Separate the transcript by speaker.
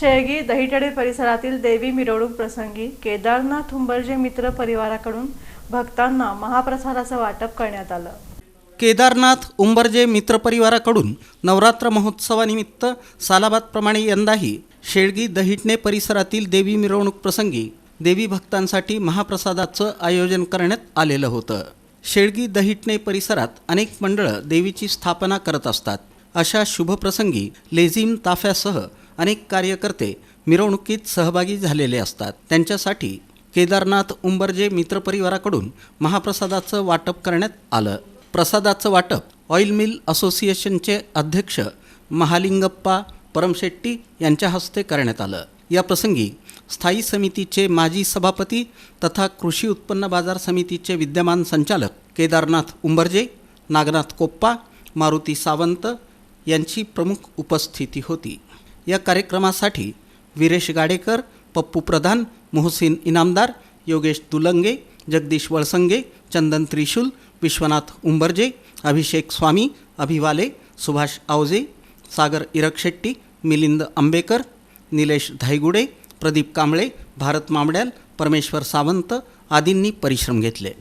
Speaker 1: शेळगी दहिटडे परिसरातील देवी मिरवणूक प्रसंगी केदारनाथ हुंबर्जे मित्र परिवाराकडून भक्तांना महाप्रसादाचं वाटप करण्यात आलं.
Speaker 2: केदारनाथ उंबर्जे मित्रपरिवाराकडून नवरात्र महोत्सवानिमित्त सालाबादप्रमाणे यंदाही शेळगी दहिटणे परिसरातील देवी मिरवणूक प्रसंगी देवी भक्तांसाठी महाप्रसादाचं आयोजन करण्यात आलेलं होतं. शेळगी दहिटणे परिसरात अनेक मंडळं देवीची स्थापना करत असतात. अशा शुभप्रसंगी लेझिम ताफ्यासह अनेक कार्यकर्ते मिरवणुकीत सहभागी झालेले असतात. त्यांच्यासाठी केदारनाथ उंबरजे मित्रपरिवाराकडून महाप्रसादाचं वाटप करण्यात आलं. प्रसादाचं वाटप ऑइल मिल असोसिएशनचे अध्यक्ष महालिंगप्पा परमशेट्टी यांच्या हस्ते करण्यात आलं. या प्रसंगी स्थायी समितीचे माजी सभापती तथा कृषी उत्पन्न बाजार समितीचे विद्यमान संचालक केदारनाथ उंबरजे नागनाथ कोप्पा मारुती सावंत यांची प्रमुख उपस्थिती होती. या कार्यक्रमासाठी वीरेश गाडेकर पप्पू प्रधान मोहसिन इनामदार योगेश दुलंगे जगदीश वळसंगे चंदन त्रिशूल विश्वनाथ उंबरजे अभिषेक स्वामी अभिवाले सुभाष आवजे सागर इरकशेट्टी मिलिंद आंबेकर निलेश धायगुडे प्रदीप कांबळे भारत मामड्याल परमेश्वर सावंत आदींनी परिश्रम घेतले.